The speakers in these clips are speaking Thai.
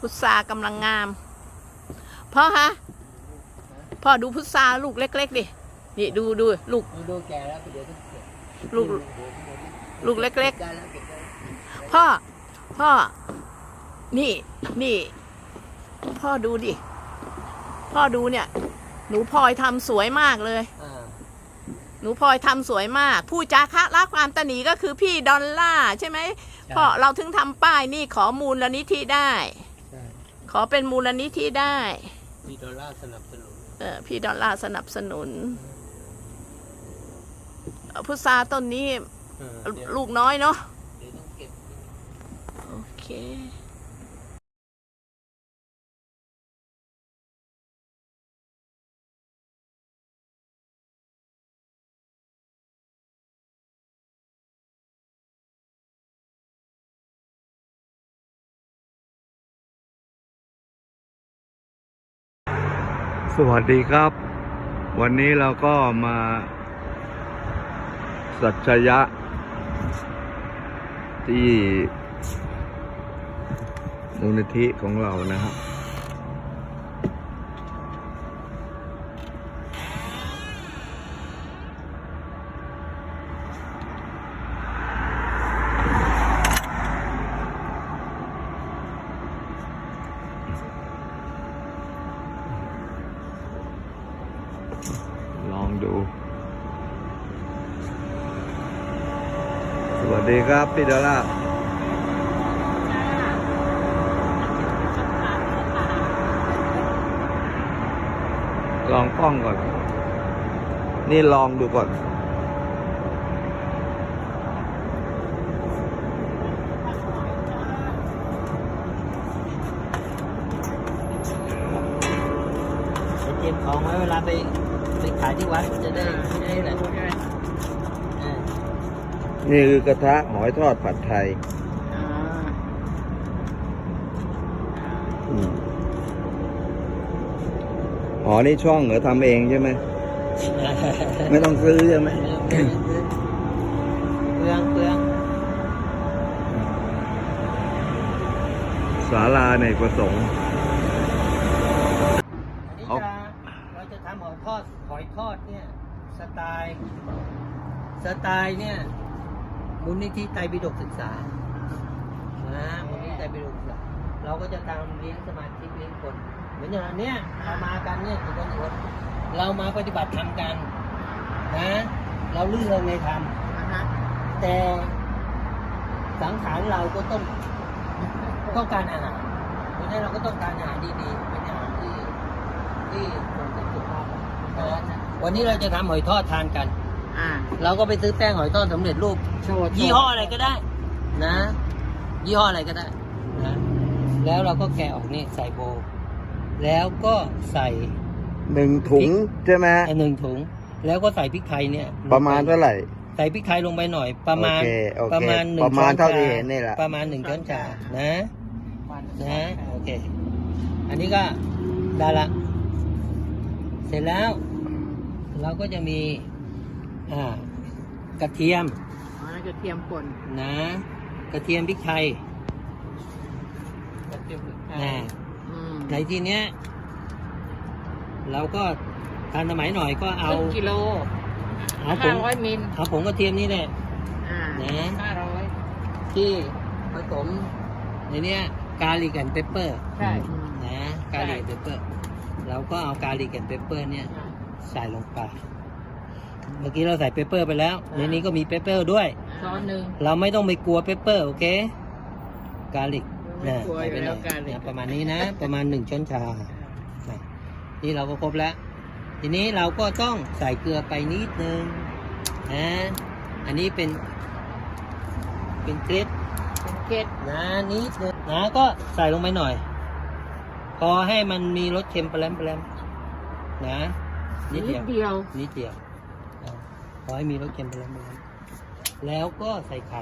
พุทรากำลังงาม พ่อฮะพ่อดูพุทราลูกเล็ก ๆ ดิ นี่ดูดูลูกดูแก่แล้วเดี๋ยวลูกลูกเล็ก ๆ พ่อ พ่อ นี่นี่ พ่อดูดิ พ่อดูเนี่ย หนูพลอยทำสวยมากเลยหนูพลอยทำสวยมาก ผู้จาคะละความตนีก็คือพี่ดอลล่าใช่ไหมพราะเราถึงทำป้ายนี่ขอมูลนิธิได้ใช่ข อเป็นมูลนิธิได้ มีดอลลาร์สนับสนุน เออพี่ดอลลาร์สนับสนุนเอ่อพุทราต้นนี้เออเดี๋ยว ลูกน้อยเนาะ เดี๋ยวต้องเก็บ โอเค สวัสดีครับ วันนี้เราก็มา สัจยะ ที่มูลนิธิของเรานะครับ ลองดู สดีครับพี่ดอลล่าร์ลองกล้องก่อน นี่ลองดูก่อนเตรียมของไว้เวลาไปไปขายที่วัดจะได้ไม่ได้แหละ นี่คือกระทะหอยทอดผัดไทยอ่าอืมอ๋อ นี่ช่องเหรอทำเองใช่ไหม ไม่ต้องซื้อใช่ไหมเปลืองเปลืองศาลาในประสงค์อันนี้จะเราจะทำหอยทอด หอยทอดเนี่ย สไตล์ สไตล์เนี่ย มูลนิธิไตรปิฎกศึกษานะมูลนิธิไตรปิฎกศึกษา เราก็จะตามเลี้ยงสมาชิกเลี้ยงคน เหมือนอย่างเนี้ยเรามากันเนี่ยกี่คนกี่คนเรามาปฏิบัติธรรมกันนะเราลื่นเริงในธรรมแต่สังขารเราก็ต้องต้องการอาหารเพราะฉะนั้นเราก็ต้องการอาหารดีๆเป็นอาหารที่ที่ผมจะสุขภาพนะวันนี้เราจะทำหอยทอดทานกัน อ่าเราก็ไปซื้อแป้งหอยทอดสำเร็จรูป โชว์ยี่ห้ออะไรก็ได้ นะ ยี่ห้ออะไรก็ได้นะ แล้วเราก็แกะออกนี่ใส่โบว์แล้วก็ใส่หนึ่งถุงใช่ไหมฮะหนึ่งถุง แล้วก็ใส่พริกไทยเนี่ยประมาณเท่าไหร่ ใส่พริกไทยลงไปหน่อย ประมาณโอเคโอเคประมาณหนึ่งประมาณช้อนเท่าที่ชเห็นนี่แหละ ประมาณหนึ่งช้อนชานะนะโอเค อันนี้ก็ได้ละ เสร็จแล้ว เราก็จะมี อ่ากระเทียมอ๋อกระเทียมป่นนะ กระเทียมพริกไทยกระเทียมนะอืมในที่เนี้ยเราก็ทันสมัยหน่อยก็เอา ครึ่งกิโลเอาผห้าง ร้อยมิลเอาผงกระเทียมนี่แหละ อ่านะ ห้าร้อยที่ผสมในเนี้ยกาลิกแอนเปปเปอร์ใช่นะกาลิกแอนเปปเปอร์เราก็เอากาลิกแอนเปปเปอร์เนี่ยใส่ลงไป เมื่อกี้เราใส่เปปเปอร์ไปแล้ว ในนี้ก็มีเปปเปอร์ด้วย ช้อนหนึ่ง เราไม่ต้องไปกลัวเปปเปอร์โอเค กาลิกไม่นะกลัวใส่ไปอยู่หแล้น่อวยการลิก นะประมาณนี้นะ ประมาณหนึ่งช้อนชานะนี่เราก็ครบแล้ว ทีนี้เราก็ต้องใส่เกลือไปนิดนึงนะอันนี้เป็น เป็นเกล็ดเป็นเกล็ดนะนิดนึงนะก็ใส่ลงไปหน่อย พอให้มันมีรสเค็มแปรมแปรมนะนิดเดียวเดียวนิดเดียวอ่า ขอให้มีรสเค็มไปแล้วไปแล้วแล้วก็ใส่ไข่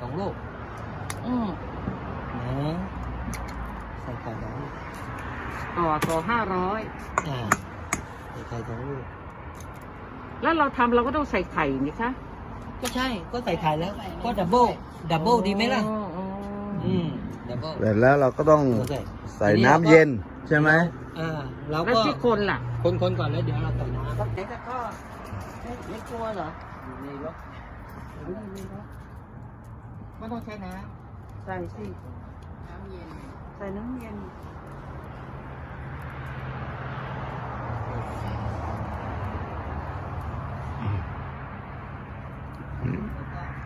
สองลูกอืมนะใส่ไข่สองลูกต่อต่อห้าร้อยอ่าใส่ไข่สองลูกแล้วเราทำเราก็ต้องใส่ไข่นี่คะก็ใช่ก็ใส่ไข่แล้ว ก็ดับเบิลดับเบิลดีไหมล่ะ อ๋ออ๋ออืมดัแล้วก็เสร็จแล้วเราก็ต้องโอเคใส่น้ำเย็นใช่ไหม อ่าเราแล้วก็ที่คนล่ะ คนคนๆก่อนแล้วเดี๋ยวเราใส่น้ำก็ไหนก็ก็ ไม่ไม่กลัวเหรออยู่ในรถไม่ต้องใช้น้ำใส่สิ น้ำเย็น ใส่น้ำเย็น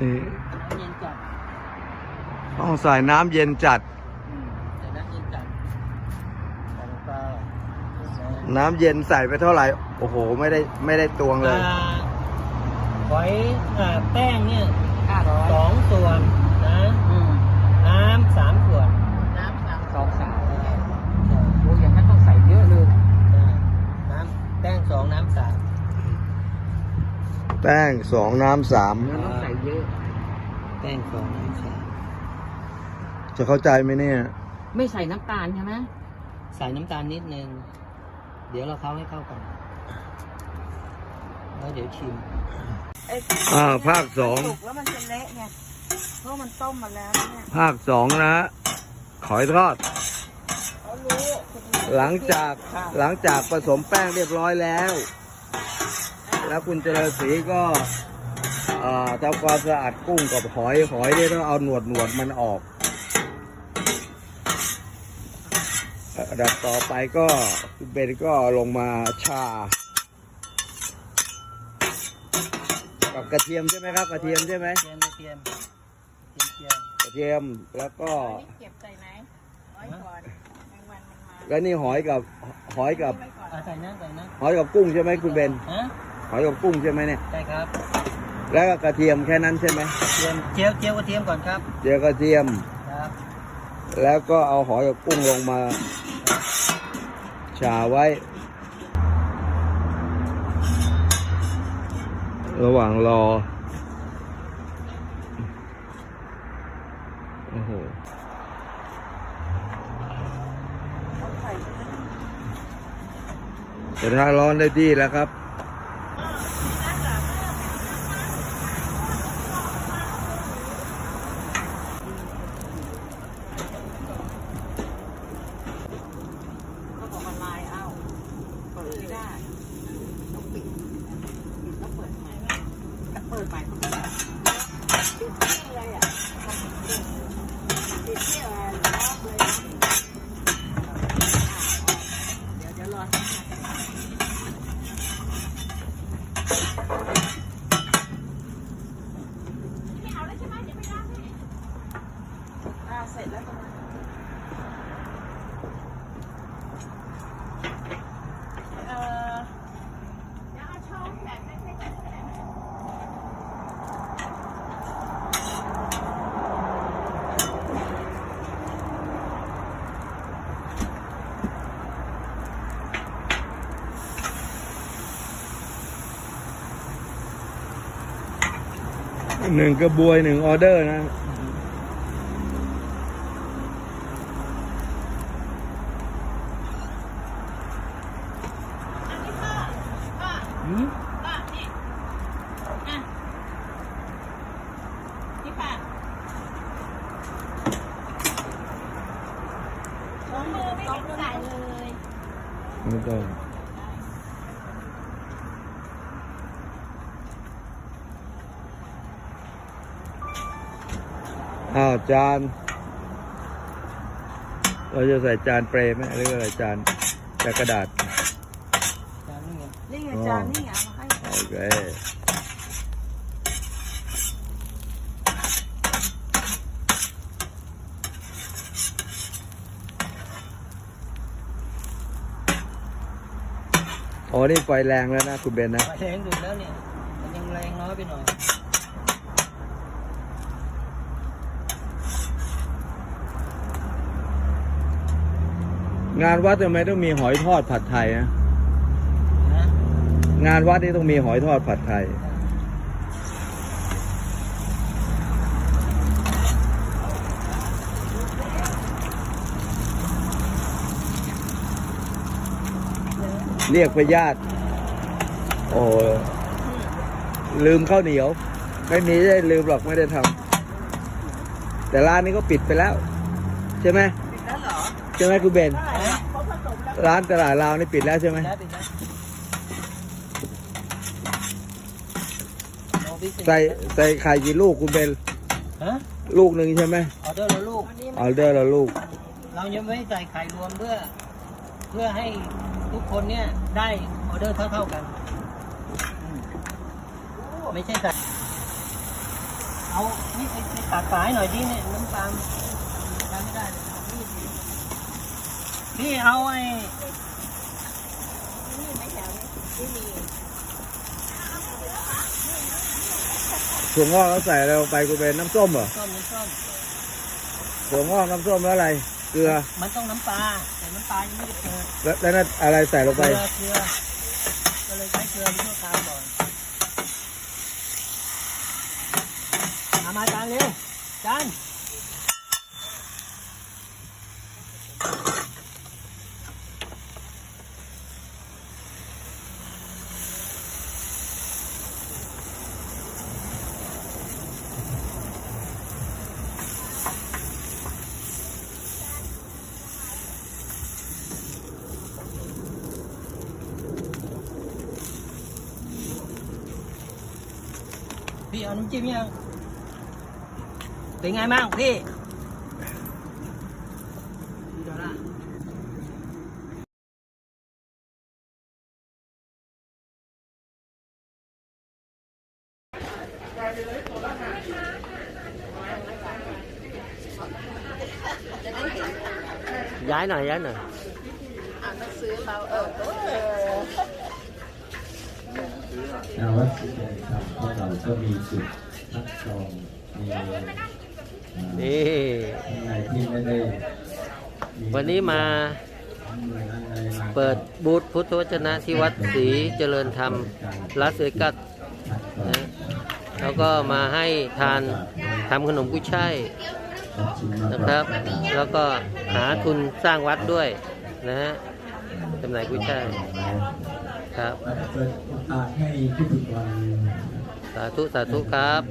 นี่น้ำเย็นจัดต้องใส่น้ำเย็นจัด อืมใส่น้ำเย็นจัดใส่ลงไป นะน้ำเย็นใส่ไปเท่าไหร่ โอ้โห ไม่ได้ไม่ได้ตวงเลย อ่าหอยอ่าแป้งเนี่ยห้าร้อยสองส่วนนะ อืมน้ำสามส่วนน้ำสามสองสามใช่โอ้ยอย่างนั้นต้องใส่เยอะเลยใช่น้ำแป้งสองน้ำสามแป้งสองน้ำสามแล้วต้องใส่เยอะ แป้งสองน้ำสามจะเข้าใจไหมเนี่ย ไม่ใส่น้ำตาลใช่ไหมใส่น้ำตาลนิดนึง เดี๋ยวเราเข้าให้เข้ากัน แล้วเดี๋ยวชิม อ่าภาคสอง สุกแล้วมันจะเละไง เพราะมันต้มมาแล้วเนี่ยภาคสองนะฮะขอยทอด เขารู้หลังจากหลังจากผสมแป้งเรียบร้อยแล้ว แล้วคุณเจริญศรีก็อ่าทำความสะอาดกุ้งกับหอยหอยเนี่ยต้องเอาหนวดหนวดมันออก อันดับต่อไปก็คุณเบนก็ลงมาชา กับกระเทียมใช่ไหมครับ กระเทียมใช่ไหมเทียมเทียมเทียมเทียมกระเทียมแล้วก็เก็บใส่ไหนไว้ก่อนแล้วนี่หอยกับหอยกับใส่น้ำใส่น้หอยกับกุ้งใช่ไหมคุณเบนหอยกับกุ้งใช่ไหมเนี่ยใช่ครับ แล้วก็กระเทียมแค่นั้นใช่ไหมเทียมเจียวเจียวกระเทียมก่อนครับเจียวกระเทียม แล้วก็เอาหอยกับกุ้งลงมาฉาไว้ ระหว่างรอ โอ้โหกระทะร้อนได้ที่แล้วครับ เขาบอกมันลายเอ้าเปิดไม่ได้ต้องปิดปิดแล้วเปิดใหม่เปิดใหม่ปิดที่อะไรอะปิดที่อะไรล็อกเลยเดี๋ยวเดี๋ยวรออ่าเสร็จแล้วตรงนั้น เอ่อเดี๋ยวเอาช้อนแบบเล็กๆ หนึ่งกระบวยหนึ่งออเดอร์นะหืมนี่ค่ะช้อนมือไม่ต้องใส่เลย ไม่ต้อง จาน เราจะใส่จานเปรย์ไหมหรืออะไรจานจานกระดาษ จานนี่ไงนี่ไงจานนี่ไงเอามาให้โอเคอ๋อนี่ไฟแรงแล้วนะ คุณเบนนะไฟแรงดูดแล้วเนี่ยมันยังแรงน้อยไปหน่อย งานวัดทำไมต้องมีหอยทอดผัดไทยนะนะงานวัดนี่ต้องมีหอยทอดผัดไทย เรียกพญาติโอ้โหลืมข้าวเหนียว ไม่มีได้ลืมหรอกไม่ได้ทำแต่ร้านนี้ก็ปิดไปแล้ว ใช่ไหมปิดแล้วเหรอ ใช่ไหมคุณเบนใช่ ร้านตลาดลาวนี่ปิดแล้วใช่ไหมแล้วปิดแล้วลองพิเศษใส่ใส่ไข่กี่ลูกคุณเบนฮะลูกหนึ่งใช่ไหมออเดอร์ละลูก ออเดอร์ละลูก เรายังไม่ใส่ไข่รวมเพื่อ เพื่อให้ทุกคนเนี่ยได้ออเดอร์เท่าๆกันอืมไม่ใช่ใส่เอานี่ไปตัดฝายหน่อยดิเนี่ยน้ำตาลทำไม่ได้เลยนี่สิ นี่เอาไอ้นี่ไม่แถวนี้ไม่มีถั่วงอกเขาใส่อะไรลงไปคุณเบนน้ำส้มเหรอ ส้มน้ำส้มถั่วงอกน้ำส้มแล้วอะไร เกลือ มันต้องน้ำปลาแต่น้ำปลายังไม่ได้เปิดแล้วแล้วนั่นอะไรใส่ลงเกไป ลือเกลือก็เลยใช้เกลือเป็นชั่วคราวก่อนมามาจานเร็วจาน พี่เอาน้ำจิ้มยังเป็าวัดสิเกตครับพวกเราก็มีจุดคัดกรองมีอ่านี่ท่านใดที่ไม่ได้วันนี้มาเปิดบูธพุทธวจนะที่วัดศรีเจริญธรรมลาสเวกัสคัดกรองนะแล้วก็มาให้ทานทำขนมกุ้ยช่ายนะครับ แล้วก็หาทุนสร้างวัดด้วยนะฮะจำหน่ายกุ้ยช่าย ครับเปิดโอกาสให้ผู้ถูกวันสาธุสาธุครับ